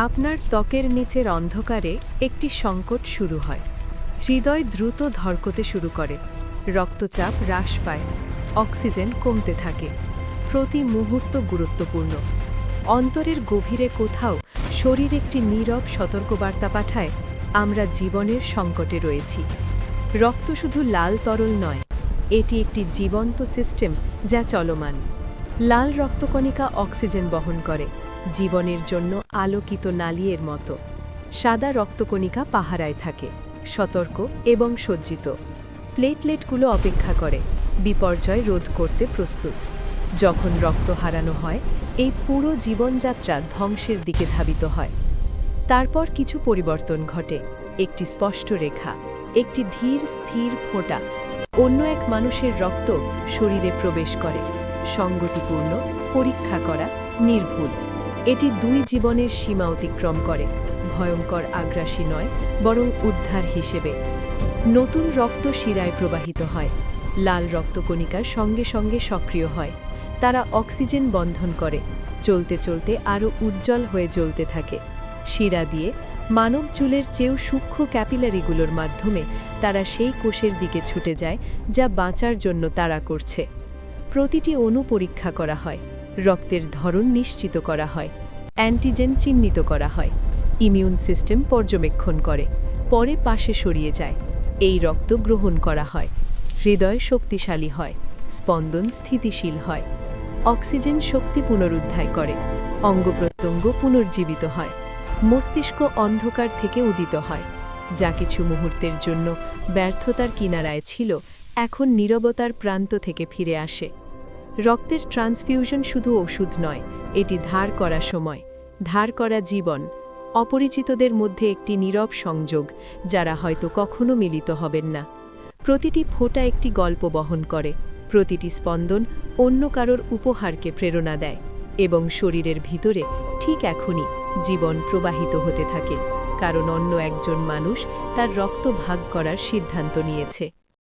আপনার ত্বকের নিচের অন্ধকারে একটি সংকট শুরু হয়। হৃদয় দ্রুত ধরকতে শুরু করে। রক্তচাপ হ্রাস পায়। অক্সিজেন কমতে থাকে। প্রতি মুহূর্ত গুরুত্বপূর্ণ। অন্তরের গভীরে কোথাও শরীর একটি নীরব সতর্কবার্তা পাঠায়, আমরা জীবনের সংকটে রয়েছি। রক্ত শুধু লাল তরল নয়, এটি একটি জীবন্ত সিস্টেম যা চলমান। লাল রক্তকণিকা অক্সিজেন বহন করে। জীবনের জন্য আলোকিত নালিয়ের মতো। সাদা রক্তকণিকা পাহারায় থাকে, সতর্ক এবং সজ্জিত। প্লেটলেটগুলো অপেক্ষা করে, বিপর্যয় রোধ করতে প্রস্তুত। যখন রক্ত হারানো হয়, এই পুরো জীবনযাত্রা ধ্বংসের দিকে ধাবিত হয়। তারপর কিছু পরিবর্তন ঘটে, একটি স্পষ্ট রেখা, একটি ধীর স্থির ফোঁটা। অন্য এক মানুষের রক্ত শরীরে প্রবেশ করে, সঙ্গতিপূর্ণ, পরীক্ষা করা, নির্ভুল। এটি দুই জীবনের সীমা অতিক্রম করে, ভয়ঙ্কর আগ্রাসী নয়, বরং উদ্ধার হিসেবে। নতুন রক্ত শিরায় প্রবাহিত হয়, লাল রক্তকণিকার সঙ্গে সঙ্গে সক্রিয় হয়, তারা অক্সিজেন বন্ধন করে, চলতে চলতে আরও উজ্জ্বল হয়ে জ্বলতে থাকে। শিরা দিয়ে মানব চুলের চেয়েও সূক্ষ্ম ক্যাপিলারিগুলোর মাধ্যমে তারা সেই কোষের দিকে ছুটে যায়, যা বাঁচার জন্য তাড়া করছে। প্রতিটি অণু পরীক্ষা করা হয়। রক্তের ধরন নিশ্চিত করা হয় অ্যান্টিজেন চিহ্নিত করা হয় ইমিউন সিস্টেম পর্যবেক্ষণ করে, পরে পাশে সরিয়ে যায়, এই রক্ত গ্রহণ করা হয়, হৃদয় শক্তিশালী হয়, স্পন্দন স্থিতিশীল হয়, অক্সিজেন শক্তি পুনরুদ্ধার করে, অঙ্গ প্রত্যঙ্গ পুনর্জীবিত হয়, মস্তিষ্ক অন্ধকার থেকে উদিত হয়, যা কিছু মুহূর্তের জন্য ব্যর্থতার কিনারায় ছিল, এখন নীরবতার প্রান্ত থেকে ফিরে আসে। রক্তের ট্রান্সফিউশন শুধু ওষুধ নয়, এটি ধার করা সময়, ধার করা জীবন। অপরিচিতদের মধ্যে একটি নীরব সংযোগ, যারা হয়তো কখনো মিলিত হবেন না। প্রতিটি ফোঁটা একটি গল্প বহন করে, প্রতিটি স্পন্দন অন্য কারোর উপহারকে প্রেরণা দেয় এবং শরীরের ভিতরে ঠিক এখনই জীবন প্রবাহিত হতে থাকে, কারণ অন্য একজন মানুষ তার রক্ত ভাগ করার সিদ্ধান্ত নিয়েছে।